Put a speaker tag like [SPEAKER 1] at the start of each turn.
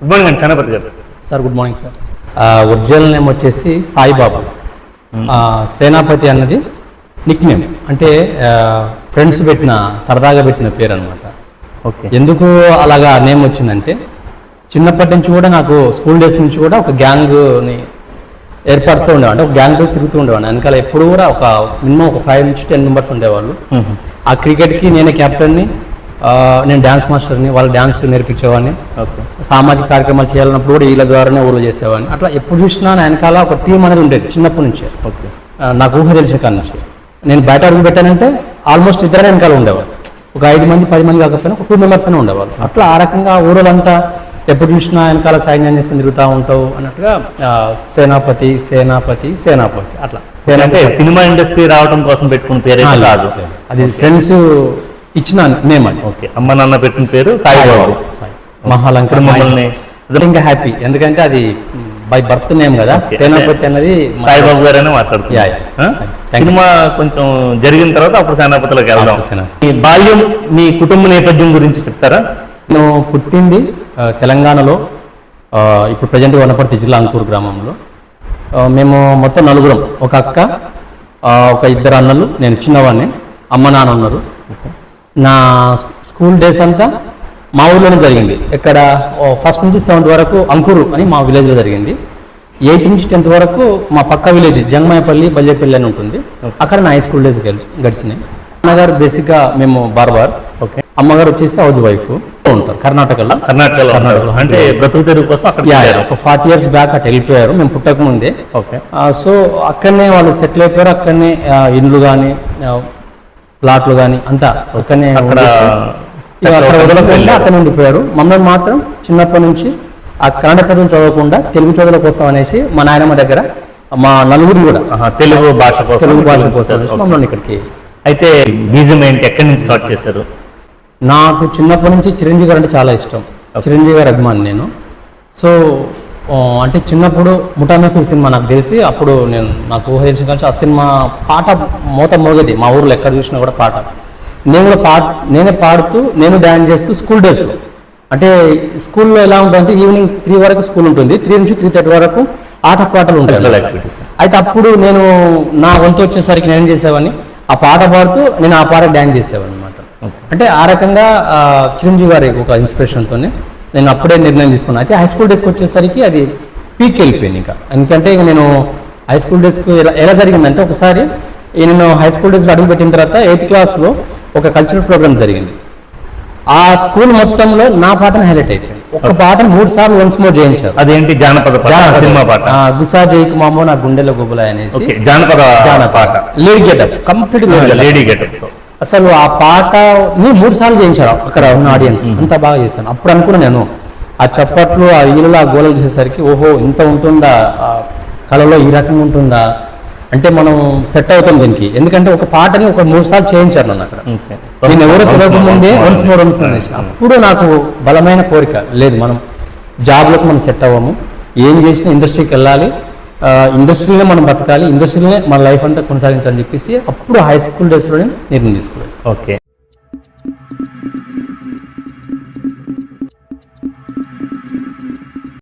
[SPEAKER 1] Good morning అండి సేనాపతి గారు
[SPEAKER 2] sir good morning sir original name వచ్చేసి సాయిబాబు. ఆ, సేనాపతి అన్నది నిక్ నేమ్ అంటే ఫ్రెండ్స్ పెట్టిన సరదాగా పెట్టిన పేరు అనమాట
[SPEAKER 1] ఓకే
[SPEAKER 2] ఎందుకు అలాగా నేమ్ వచ్చిందంటే చిన్నప్పటి నుంచి కూడా నాకు స్కూల్ డేస్ నుంచి కూడా ఒక గ్యాంగ్ని ఏర్పడుతూ ఉండేవాడు ఒక గ్యాంగ్తో తిరుగుతూ ఉండేవాడిని. వెనకాల ఎప్పుడు కూడా ఒక మినిమం ఒక ఫైవ్ నుంచి టెన్ మెంబర్స్ ఉండేవాళ్ళు. ఆ క్రికెట్కి నేనే కెప్టెన్ని నేను డ్యాన్స్ మాస్టర్ని వాళ్ళ డ్యాన్స్ నేర్పించేవాడిని.
[SPEAKER 1] ఓకే.
[SPEAKER 2] సామాజిక కార్యక్రమాలు చేయాలన్నప్పుడు కూడా వీళ్ళ ద్వారానే ఊళ్ళో చేసేవాడిని. అట్లా ఎప్పుడు చూసినా నా వెనకాల ఒక టీం అనేది ఉండేది చిన్నప్పటి నుంచే. నాకు ఊహ తెలిసిన కాడ నుంచి. నేను బయట అడుగు పెట్టానంటే ఆల్మోస్ట్ ఇద్దరే వెనకాల ఉండేవారు. ఒక ఐదు మంది పది మంది కాకపోయినా ఒక టూ మెంబర్స్ అనే ఉండేవారు అట్లా ఆ రకంగా ఊరోళ్ళంతా ఎప్పుడు చూసినా వెనకాల సైన్యం చేసుకుని తిరుగుతూ ఉంటావు అన్నట్టుగా సేనాపతి సేనాపతి సేనాపతి అట్లా.
[SPEAKER 1] అంటే సినిమా ఇండస్ట్రీ రావడం కోసం పెట్టుకున్న పేరే కాదు.
[SPEAKER 2] అది ఫ్రెండ్స్ ఇచ్చిన నేమ్ అది
[SPEAKER 1] ఓకే అమ్మ నాన్న పెట్టిన పేరు సాయిబాబు
[SPEAKER 2] మహాలంకర
[SPEAKER 1] మమ్మల్ని
[SPEAKER 2] ఇంకా హ్యాపీ ఎందుకంటే అది బై బర్త్ నేమ్ కదా. సేనాపతి అన్నది మా-
[SPEAKER 1] సాయిబాబు గారైనా మాట్లాడుతున్నారు సినిమా కొంచెం జరిగిన తర్వాత అప్పుడు సేనాపతిలోకి వెళ్దాం. మీ బాల్యం మీ కుటుంబ నేపథ్యం గురించి చెప్తారా?
[SPEAKER 2] నేను పుట్టింది తెలంగాణలో ఇప్పుడు ప్రజెంట్ వనపర్తి జిల్లా అంకూరు గ్రామంలో. మేము మొత్తం నలుగురం ఒక అక్క ఒక ఇద్దరు అన్నలు నేను చిన్నవాడిని అమ్మ నాన్న ఉన్నారు. నా స్కూల్ డేస్ అంతా మా ఊర్లోనే జరిగింది. ఇక్కడ ఫస్ట్ నుంచి సెవెంత్ వరకు అంకూరు అని మా విలేజ్లో జరిగింది. ఎయిత్ నుంచి టెన్త్ వరకు మా పక్క విలేజ్ జంగమాయపల్లి బల్లేపల్లి అని ఉంటుంది. అక్కడ నా హై స్కూల్ డేస్ గెలి గడిచినాయి. అన్నగారు బేసిక్గా మేము బార్బార్
[SPEAKER 1] ఓకే.
[SPEAKER 2] అమ్మగారు వచ్చేసి హౌస్ వైఫ్. ఉంటారు కర్ణాటకలో.
[SPEAKER 1] కర్ణాటకలో. అంటే బ్రతుకు కోసం అక్కడ.
[SPEAKER 2] ఒక ఫార్టీ ఇయర్స్ బ్యాక్ అటు వెళ్ళిపోయారు. మేము పుట్టక ముందే
[SPEAKER 1] ఓకే
[SPEAKER 2] సో అక్కడనే వాళ్ళు సెటిల్ అయిపోయారు. అక్కడనే ఇండ్లు కానీ ప్లాట్లు కానీ అంతా అక్కడనే
[SPEAKER 1] అక్కడ
[SPEAKER 2] అక్కడ వదలకుండా ఉండిపోయారు. మమ్మల్ని మాత్రం చిన్నప్పటి నుంచి ఆ కన్నడ చదువు చదవకుండా తెలుగు చదువుల కోసం అనేసి మా నాయనమ్మ దగ్గర మా నలుగురు కూడా
[SPEAKER 1] తెలుగు భాష కోసం
[SPEAKER 2] తెలుగు భాష కోసం. మమ్మల్ని ఇక్కడికి
[SPEAKER 1] అయితే బీజం ఏంటి? ఎక్కడి నుంచి స్టార్ట్ చేశారు?
[SPEAKER 2] నాకు చిన్నప్పటి నుంచి చిరంజీవి గారు అంటే చాలా ఇష్టం. చిరంజీవి గారి అభిమాని నేను. సో అంటే చిన్నప్పుడు ముఠామేసిన సినిమా నాకు తెలిసి అప్పుడు నేను నాకు ఊహ తెలిసిన కానీ ఆ సినిమా పాట మోత మోగేది. మా ఊర్లో ఎక్కడ చూసినా కూడా పాట. నేను కూడా పా నేనే పాడుతూ నేను డ్యాన్స్ చేస్తూ స్కూల్ డేస్లో. అంటే స్కూల్లో ఎలా ఉంటుందంటే ఈవినింగ్ త్రీ వరకు స్కూల్ ఉంటుంది. త్రీ నుంచి త్రీ థర్టీ వరకు ఆట పాటలు ఉంటాయి. అయితే అప్పుడు నేను నా వంతు వచ్చేసరికి నేను చేసేవాడిని? ఆ పాట పాడుతూ నేను ఆ పాట డ్యాన్స్ చేసేవాడిని అనమాట అంటే ఆ రకంగా చిరంజీవి గారి ఒక ఇన్స్పిరేషన్తోనే నేను అప్పుడే నిర్ణయం తీసుకున్నాను అయితే హై స్కూల్ డేస్కి వచ్చేసరికి అది పీక్ వెళ్ళిపోయింది ఇంకా. ఎందుకంటే ఇక నేను హై స్కూల్ డేస్కి ఎలా ఎలా జరిగిందంటే ఒకసారి నేను హై స్కూల్ డేస్లో అడుగుపెట్టిన తర్వాత ఎయిత్ క్లాస్లో ఒక కల్చరల్ ప్రోగ్రామ్ జరిగింది. ఆ స్కూల్ మొత్తంలో నా పాటను హైలైట్ అయిపోయింది. ఒక పాటను మూడు సార్లు వన్స్ మోర్ చేయించారు
[SPEAKER 1] అదేంటి? జానపద సినిమా పాట.
[SPEAKER 2] గుసా జైకు మామో నా గుండెలో గుబులాయ్ అనేసి
[SPEAKER 1] ఓకే జానపద పాట.
[SPEAKER 2] Lady getup complete
[SPEAKER 1] lady getup
[SPEAKER 2] అసలు ఆ పాటని మూడు సార్లు చేయించారు అక్కడ ఉన్న ఆడియన్స్ అంత బాగా చేశాను. అప్పుడు అనుకున్నా నేను. ఆ చప్పట్లు ఆ ఈలలో ఆ గోళలు చేసేసరికి ఓహో ఇంత ఉంటుందా? ఆ కళలో ఈ రకంగా ఉంటుందా? అంటే మనం సెట్ అవుతాం దీనికి. ఎందుకంటే ఒక పాటని ఒక మూడు సార్లు చేయించారు నన్ను అక్కడ. నేను ఎవరో తెలియక ముందే వన్స్ మోర్ వన్స్ అప్పుడు నాకు బలమైన కోరిక లేదు మనం జాబ్లకు మనం సెట్ అవ్వము. ఏం చేసినా ఇండస్ట్రీకి వెళ్ళాలి. ఇండస్ట్రీనే మనం బతకాలి ఇండస్ట్రీనే మన లైఫ్ అంతా కొనసాగించాలని చెప్పేసి అప్పుడు హై స్కూల్ డేస్లోనే నిర్ణయం తీసుకున్నాను
[SPEAKER 1] ఓకే.